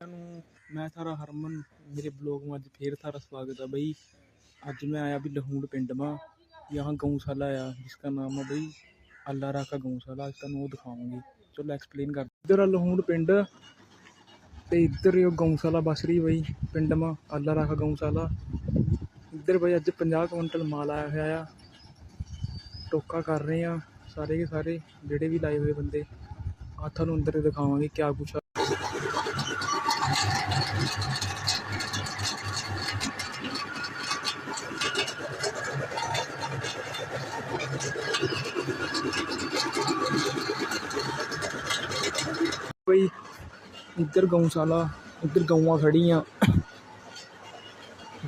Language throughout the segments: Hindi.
ਨੂੰ ਮੈਂ ਥਾਰਾ ਹਰਮਨ ਮੇਰੇ ਬਲੌਗ में ਅੱਜ ਫੇਰ ਥਾਰਾ ਸਵਾਗਤ ਹੈ ਬਈ ਅੱਜ मैं आया भी लहूड़ पिंड में यहाँ गौशाला आया जिसका नाम है बई अल्लाह रा का गौशाला आज ਤੁਹਾਨੂੰ ਉਹ ਦਿਖਾਵਾਂਗੇ ਚਲੋ ਐਕਸਪਲੇਨ ਕਰ ਇੱਧਰ ਆ ਲਹੂੜ ਪਿੰਡ ਤੇ ਇੱਧਰ ਇਹ ਗਊਸ਼ਾਲਾ ਬਸ ਰਹੀ ਬਈ ਪਿੰਡ ਮਾ ਅੱਲਾ ਰਾਖਾ ਗਊਸ਼ਾਲਾ ਇੱਧਰ ਬਈ ਅੱਜ 50 ਕੁਇੰਟਲ ਮਾਲ ਆਇਆ ਹੋਇਆ ਆ ਟੋਕਾ ਕਰ ਰਹੇ ਆ ਸਾਰੇ ਕੇ ਸਾਰੇ ਜਿਹੜੇ ਵੀ ਲਾਏ ਹੋਏ ਬੰਦੇ ਆ ਤੁਹਾਨੂੰ ਅੰਦਰ ਦਿਖਾਵਾਂਗੇ ਕਿਆ ਕੁਛ भाई इधर गौशाला इधर गवं खड़ी हैं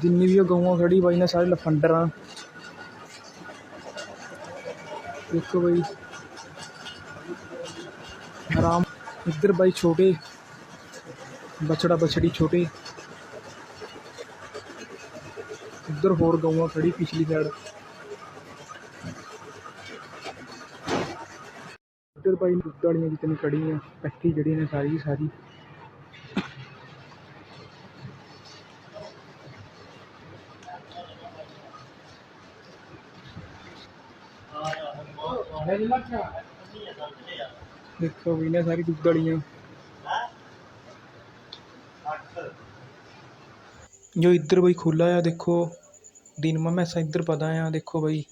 जिन्नी भी गवं खड़ी, भाई ने सारे लफंडर देखो भाई, आराम। इधर भाई छोटे, बछड़ा बछड़ी छोटे। इधर होर गवां खड़ी पिछली साइड इधर भाई गाड़ियाँ जितनी खड़ी हैं इकट्ठी जड़ी ने सारी की सारी देखो भी ना सारी दुख गाड़ियाँ जो इधर भाई खुला है देखो दिन में मैं इधर पता है देखो भाई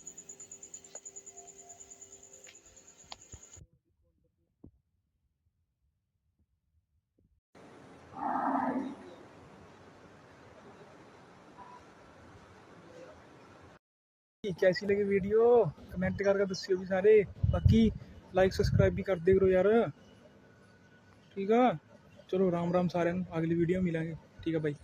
कैसी लगी वीडियो? कमेंट करके दस्यो भी सारे। बाकी लाइक सब्सक्राइब भी कर दे करो यार। ठीक है चलो राम राम सारे, अगली वीडियो मिलेंगे। ठीक है भाई